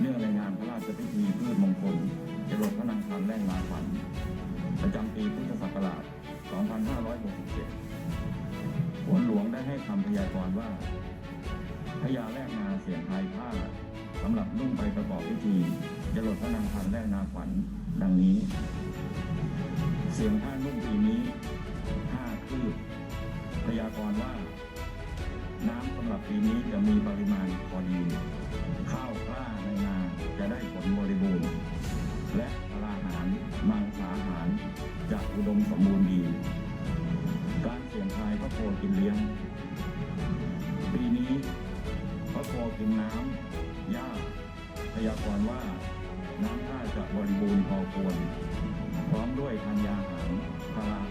เนื่องในงานพระราชพิธีพืชมงคลจรดพระนางคันแร่งนาขวัญประจำปีพุทธศักราช 2567ฝนหลวงได้ให้คำพยากรณ์ว่าพญาแรกนาเสียงทายผ้าสำหรับนุ่งไปประกอบพิธีจรดพระนางคันแร่งนาขวัญดังนี้ เสียงผ้านุ่งปีนี้ห้าคืบพยากรณ์ว่า น้ำสำหรับปีนี้จะมีปริมาณพอดี ได้ผลบริบูรณ์ และพลาหารมังสาหารจะอุดมสมบูรณ์ดี การเสี่ยงทายพระโคกินเลี้ยง ปีนี้พระโคกินน้ำหญ้าพยากรณ์ว่าน้ำท่าจะบริบูรณ์พอควร พร้อมด้วยธัญญาหารพลา